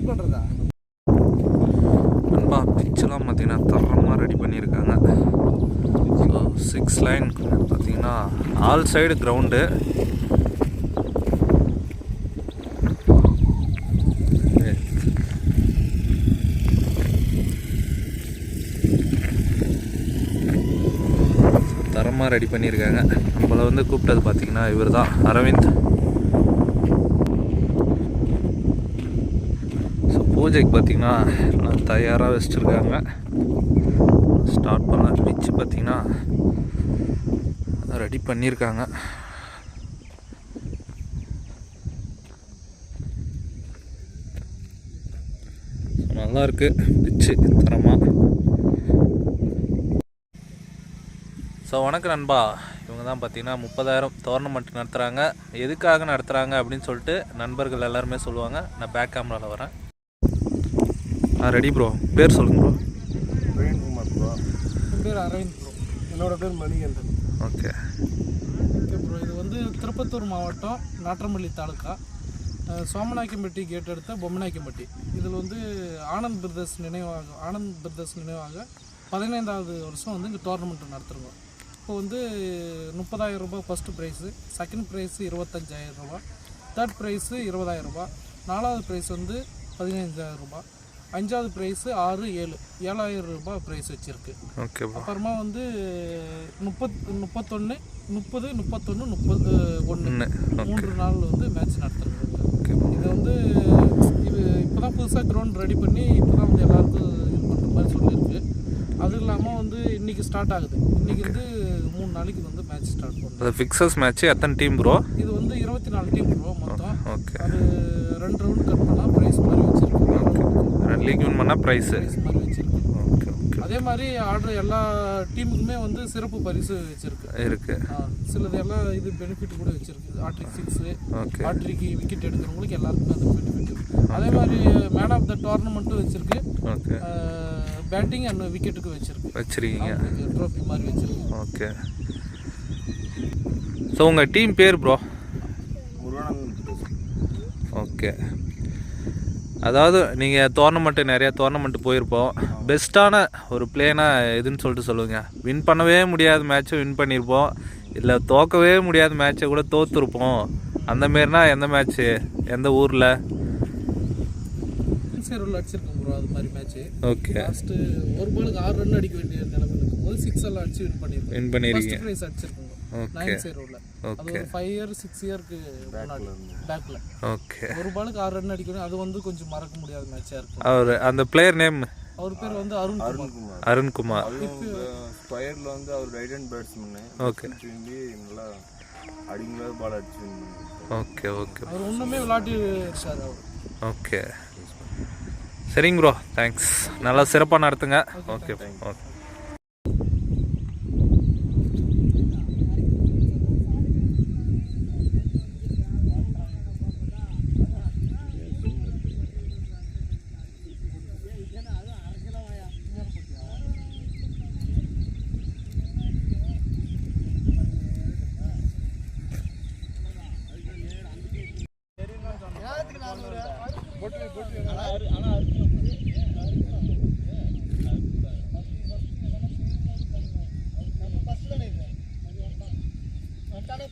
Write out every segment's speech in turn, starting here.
Wait பண்ணுறதா நண்பா பிச்செல்லாம் பார்த்தீங்கன்னா தரமாக ரெடி பண்ணியிருக்காங்க. ஸோ சிக்ஸ் லைன் பார்த்தீங்கன்னா ஆல் சைடு கிரவுண்டு தரமாக ரெடி பண்ணியிருக்காங்க. நம்மளை வந்து கூப்பிட்டது பார்த்தீங்கன்னா இவர் தான் அரவிந்த். பூஜைக்கு பார்த்தீங்கன்னா எல்லாம் தயாராக வச்சுருக்காங்க. ஸ்டார்ட் பண்ண பிச்சு பார்த்தீங்கன்னா ரெடி பண்ணியிருக்காங்க. நல்லாயிருக்கு. பிச்சு தரமாக ஸோ வணக்கம் நண்பா. இவங்க தான் பார்த்தீங்கன்னா முப்பதாயிரம் டோர்னமெண்ட் நடத்துகிறாங்க எதுக்காக நடத்துகிறாங்க அப்படின்னு சொல்லிட்டு நண்பர்கள் எல்லாருமே சொல்லுவாங்க. நான் பேக் கேமராவில் வரேன். ஆ ரெடி ப்ரோ பேர் சொல்லுங்க ப்ரோ பிரவீன்குமார் ப்ரோ என் பேர் அரவிந்த் ப்ரோ என்னோட பேர் மணிகண்டன். ஓகே. ஓகே ப்ரோ இது வந்து திருப்பத்தூர் மாவட்டம் நாற்றம்பள்ளி தாலுக்கா சோமநாயக்கம்பட்டி கேட் அடுத்த பொம்மநாயக்கம்பட்டி. இதில் வந்து ஆனந்த் பிரதர்ஸ் நினைவாக ஆனந்த் பிரதர்ஸ் நினைவாக பதினைந்தாவது வருஷம் வந்து இங்கே டோர்னமெண்ட் நடத்துகிறோம் இப்போ வந்து முப்பதாயிரம் ரூபாய் ஃபஸ்ட்டு ப்ரைஸு செகண்ட் ப்ரைஸு இருபத்தஞ்சாயிரம் ரூபாய் தேர்ட் ப்ரைஸு இருபதாயிரம் ரூபாய் நாலாவது ப்ரைஸ் வந்து பதினைஞ்சாயிரம் ரூபாய். அஞ்சாவது ப்ரைஸு ஆறு ஏழு. ஏழாயிரம் ரூபாய் ப்ரைஸ் வச்சுருக்கு. ஓகே ப்ரோ அப்புறமா வந்து முப்பத் முப்பத்தொன்று முப்பது முப்பத்தொன்று முப்பது ஒன்று மூன்று நாள் வந்து மேட்ச் நடத்துறாங்க ஓகே இது வந்து இது இப்போ தான் புதுசாக கிரவுண்ட் ரெடி பண்ணி இப்போ தான் வந்து எல்லாருக்கும் இது பண்ணுற மாதிரி சொல்லியிருக்கு அது இல்லாமல் வந்து இன்னைக்கு ஸ்டார்ட் ஆகுது. இன்னைக்கு வந்து மூணு நாளைக்கு வந்து மேட்ச் ஸ்டார்ட் பண்ணுறோம் அது ஃபிக்ஸஸ் மேட்ச்சு எத்தனை டீம் ப்ரோ இது வந்து இருபத்தி நாலு டீம் வரும் மொத்தம். ஓகே அது ரெண்டு ரவுண்ட் கட் பண்ணால் ப்ரைஸ் மாதிரி வச்சுருக்கு ரெண்டு லீக் வின் பண்ணால் ப்ரைஸு அதே மாதிரி ஆடுற எல்லா டீமுக்குமே வந்து சிறப்பு பரிசு வச்சுருக்கு. இருக்கு. ஆ, சிலது எல்லாம் இது பெனிஃபிட் கூட வச்சிருக்கு. ஆட்ரிக் சிக்ஸு ஓகே ஆட்ரிக்கு விக்கெட் எடுக்கிறவங்களுக்கு எல்லாருக்குமே அந்த பெனிஃபிட் அதே மாதிரி மேன் ஆஃப் த டோர்னமெண்ட்டும் வச்சிருக்கு. ஓகே பேட்டிங் அண்ட் விக்கெட்டுக்கு வச்சிருக்கு. வச்சிருக்கீங்க. ட்ரோஃபி மாதிரி வச்சிருக்கு. ஓகே ஸோ உங்கள் டீம் பேர் ப்ரோ ஓகே அதாவது நீங்கள் டோர்னமெண்ட்டு நிறையா டோர்னமெண்ட் போயிருப்போம். பெஸ்ட்டான ஒரு பிளேனா எதுன்னு சொல்லிட்டு சொல்லுங்கள் வின் பண்ணவே முடியாத மேட்ச்சை வின் பண்ணியிருப்போம் இல்லை தோக்கவே முடியாத மேட்ச்சை கூட தோற்றுருப்போம் அந்த மாரினா எந்த மேட்ச்சு எந்த ஊரில்? சேரூரில் அடிச்சிருக்கோம் ப்ரோ அது மாதிரி மேட்ச்சு ஓகே லாஸ்ட்டு ஒரு பாலுக்கு ஆறு ரன் அடிக்க வேண்டிய நிலைமை இருக்கும்போது சிக்ஸ் எல்லாம் அடிச்சு வின் பண்ணியிருக்கோம் வின் பண்ணியிருக்கீங்க ப்ரைஸ் அடிச்சிருக்கோம் ஓகே சேரூரில் ஓகே ஒரு ஃபைவ் இயர் சிக்ஸ் இயருக்கு முன்னாடி. பேக்கில் ஓகே ஒரு பாலுக்கு ஆறு ரன் அடிக்கணும் அது வந்து கொஞ்சம் மறக்க முடியாத மேட்சாக இருக்கும். அவர் அந்த பிளேயர் நேம் அவர் பேர் வந்து அருண் குமார். அருண்குமார் அருண்குமார் ஸ்கொயரில் வந்து அவர் ரைட் ஹேண்ட் பேட்ஸ்மேனு ஓகே நல்லா அடிங்களாக பால் அடிச்சு. ஓகே ஓகே அவர் ஒன்றுமே விளையாட்டு இருக்கார் அவர். ஓகே சரிங்க ப்ரோ தேங்க்ஸ் நல்லா சிறப்பாக நடத்துங்க. ஓகே ஓகே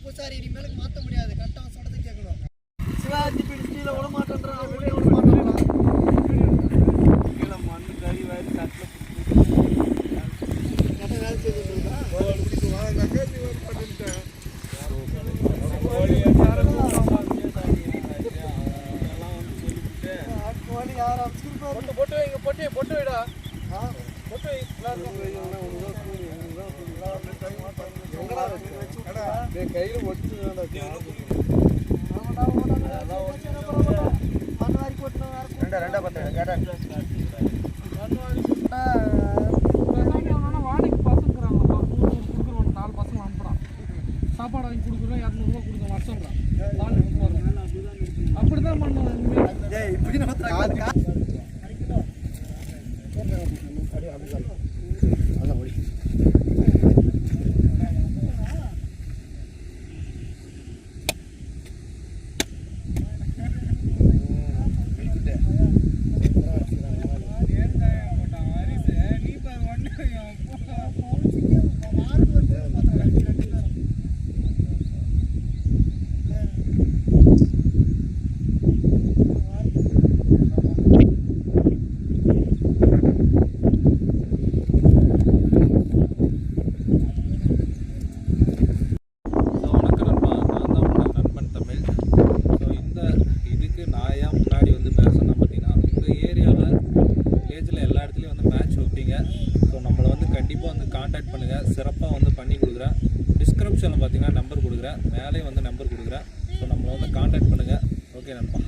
பூசாரி இனிமேலுக்கு மாற்ற முடியாது கரெக்டாக சொல்றது கேட்கணும் சிவாஜி பிடிச்சில விட யாரும் அடிச்சிருப்பாரு? பொட்டு பொட்டு வைங்க பொட்டு பொட்டு வைடா. பொட்டு வை கையில் ஒட்டு போட்டு ரெண்டா ரெண்டா பத்து கேட்டேன் வாடகைக்கு பசங்கிறாங்கப்பா. நூறு கொடுக்குறோம் நாலு பசங்க அனுப்புறான். சாப்பாடு வாங்கி கொடுக்குறோம் இரநூறுவா கொடுக்க வருஷம்லாம் அப்படி தான் பண்ணுவோம் இனிமேல். நீ இடத்துலையும் வந்து மேட்ச் வைப்பீங்க. ஸோ நம்மளை வந்து கண்டிப்பாக வந்து காண்டாக்ட் பண்ணுங்கள் சிறப்பாக வந்து பண்ணி கொடுக்குறேன். டிஸ்கிரிப்ஷனில் பார்த்தீங்கன்னா நம்பர் கொடுக்குறேன். மேலே வந்து நம்பர் கொடுக்குறேன். ஸோ நம்மளை வந்து காண்டாக்ட் பண்ணுங்கள் ஓகே நண்பா?